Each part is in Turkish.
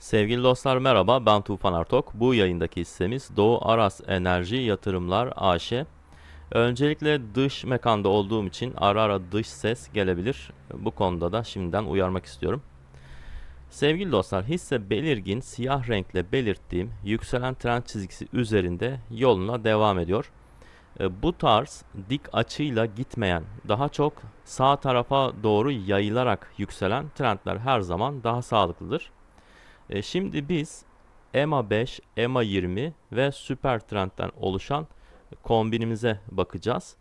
Sevgili dostlar merhaba ben Tufan Artok. Bu yayındaki hissemiz Doğu Aras Enerji Yatırımlar AŞ. Öncelikle dış mekanda olduğum için ara ara dış ses gelebilir. Bu konuda da şimdiden uyarmak istiyorum. Sevgili dostlar hisse belirgin siyah renkle belirttiğim yükselen trend çizgisi üzerinde yoluna devam ediyor. E, Bu tarz dik açıyla gitmeyen, daha çok sağ tarafa doğru yayılarak yükselen trendler her zaman daha sağlıklıdır. E, şimdi biz EMA 5, EMA 20 ve Süper Trend'den oluşan kombinimize bakacağız.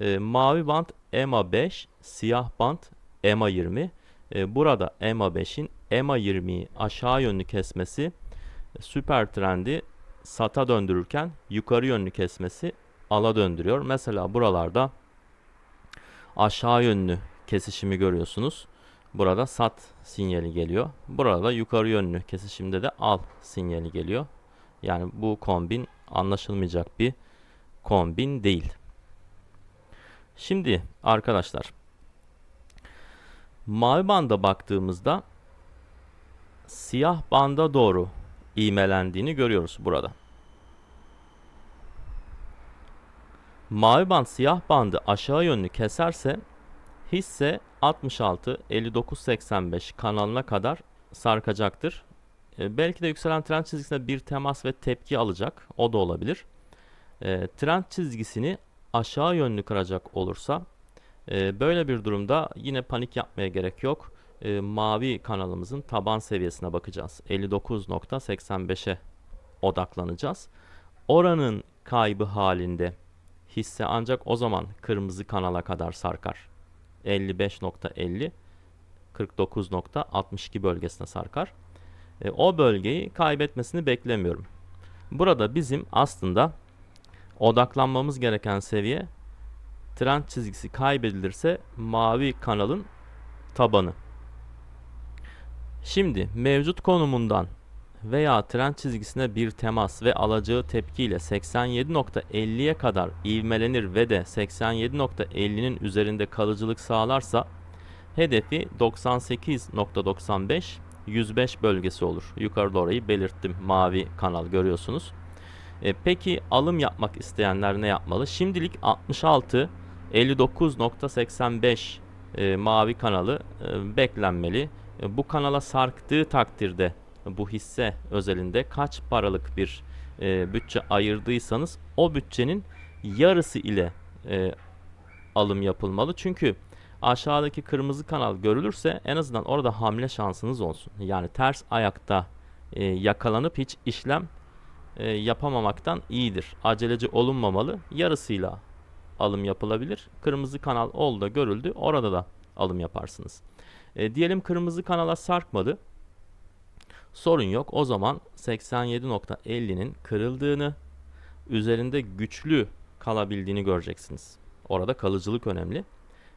E, mavi band EMA 5, siyah band EMA 20. E, burada EMA 5'in EMA 20'yi aşağı yönlü kesmesi Süper Trend'i sata döndürürken yukarı yönlü kesmesi ala döndürüyor. Mesela buralarda aşağı yönlü kesişimi görüyorsunuz. Burada sat sinyali geliyor. Burada yukarı yönlü kesişimde de al sinyali geliyor. Yani bu kombin anlaşılmayacak bir kombin değil. Şimdi arkadaşlar mavi banda baktığımızda siyah banda doğru iğmelendiğini görüyoruz burada. Mavi band siyah bandı aşağı yönlü keserse hisse 66 59 85 kanalına kadar sarkacaktır. E, belki de yükselen trend çizgisine bir temas ve tepki alacak. O da olabilir. E, trend çizgisini aşağı yönlü kıracak olursa e, böyle bir durumda yine panik yapmaya gerek yok. E, mavi kanalımızın taban seviyesine bakacağız. 59.85'e odaklanacağız. Oranın kaybı halinde hisse ancak o zaman kırmızı kanala kadar sarkar. 55.50 49.62 bölgesine sarkar. E, o bölgeyi kaybetmesini beklemiyorum. Burada bizim aslında odaklanmamız gereken seviye trend çizgisi kaybedilirse mavi kanalın tabanı. Şimdi mevcut konumundan veya trend çizgisine bir temas ve alacağı tepkiyle 87.50'ye kadar ivmelenir ve de 87.50'nin üzerinde kalıcılık sağlarsa hedefi 98.95 105 bölgesi olur. Yukarıda orayı belirttim. Mavi kanal görüyorsunuz. E, peki alım yapmak isteyenler ne yapmalı? Şimdilik 66 59.85 e, mavi kanalı e, beklenmeli. E, bu kanala sarktığı takdirde bu hisse özelinde kaç paralık bir e, bütçe ayırdıysanız o bütçenin yarısı ile e, alım yapılmalı. Çünkü aşağıdaki kırmızı kanal görülürse en azından orada hamle şansınız olsun. Yani ters ayakta e, yakalanıp hiç işlem e, yapamamaktan iyidir. Aceleci olunmamalı. Yarısıyla alım yapılabilir. Kırmızı kanal oldu görüldü. Orada da alım yaparsınız. E, diyelim kırmızı kanala sarkmadı. Sorun yok. O zaman 87.50'nin kırıldığını, üzerinde güçlü kalabildiğini göreceksiniz. Orada kalıcılık önemli.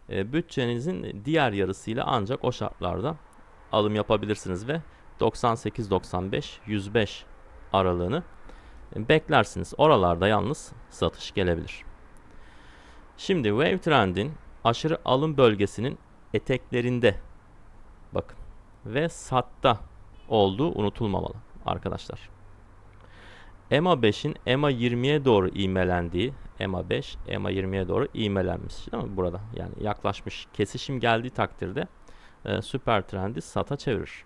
E, bütçenizin diğer yarısıyla ancak o şartlarda alım yapabilirsiniz ve 98-95-105 aralığını e, beklersiniz. Oralarda yalnız satış gelebilir. Şimdi Wave Trend'in aşırı alım bölgesinin eteklerinde bakın ve satta olduğu unutulmamalı arkadaşlar. EMA 5'in EMA 20'ye doğru ivmelendiği EMA 5 EMA 20'ye doğru ivmelenmiş değil mi burada? Yani yaklaşmış kesişim geldiği takdirde e, süper trendi sata çevirir.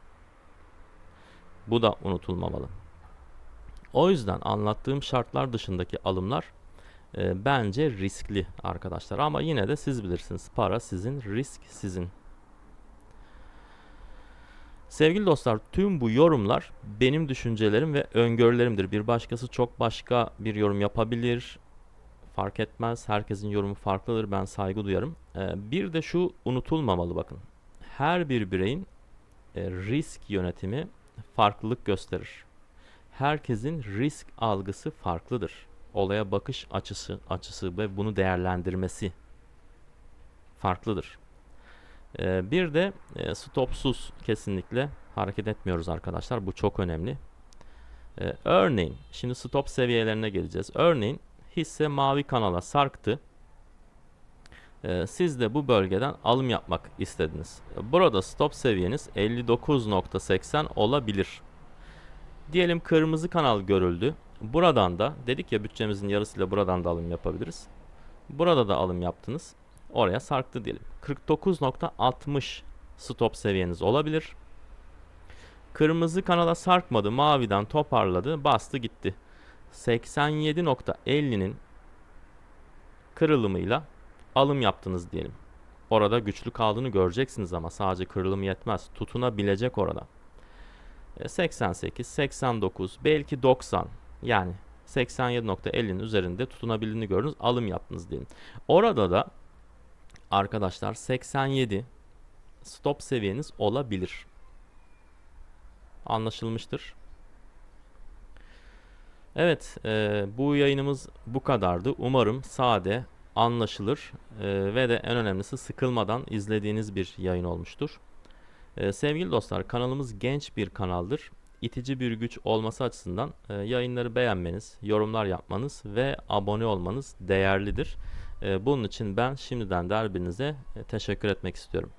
Bu da unutulmamalı. O yüzden anlattığım şartlar dışındaki alımlar e, bence riskli arkadaşlar ama yine de siz bilirsiniz. Para sizin, risk sizin. Sevgili dostlar tüm bu yorumlar benim düşüncelerim ve öngörülerimdir. Bir başkası çok başka bir yorum yapabilir. Fark etmez. Herkesin yorumu farklıdır. Ben saygı duyarım. Ee, bir de şu unutulmamalı bakın. Her bir bireyin e, risk yönetimi farklılık gösterir. Herkesin risk algısı farklıdır. Olaya bakış açısı açısı ve bunu değerlendirmesi farklıdır. Ee, bir de e, stopsuz kesinlikle hareket etmiyoruz arkadaşlar. Bu çok önemli. Ee, örneğin şimdi stop seviyelerine geleceğiz. Örneğin hisse mavi kanala sarktı. Ee, siz de bu bölgeden alım yapmak istediniz. Burada stop seviyeniz 59.80 olabilir. Diyelim kırmızı kanal görüldü. Buradan da dedik ya bütçemizin yarısıyla buradan da alım yapabiliriz. Burada da alım yaptınız. Oraya sarktı diyelim. 49.60 stop seviyeniz olabilir. Kırmızı kanala sarkmadı, maviden toparladı, bastı gitti. 87.50'nin kırılımıyla alım yaptınız diyelim. Orada güçlü kaldığını göreceksiniz ama sadece kırılım yetmez. Tutunabilecek orada. E, 88, 89, belki 90 yani 87.50'nin üzerinde tutunabildiğini gördünüz. Alım yaptınız diyelim. Orada da arkadaşlar 87 stop seviyeniz olabilir. Anlaşılmıştır. Evet, e, bu yayınımız bu kadardı. Umarım sade, anlaşılır e, ve de en önemlisi sıkılmadan izlediğiniz bir yayın olmuştur. E, sevgili dostlar, kanalımız genç bir kanaldır. İtici bir güç olması açısından e, yayınları beğenmeniz, yorumlar yapmanız ve abone olmanız değerlidir. E, bunun için ben şimdiden de her birinize e, teşekkür etmek istiyorum.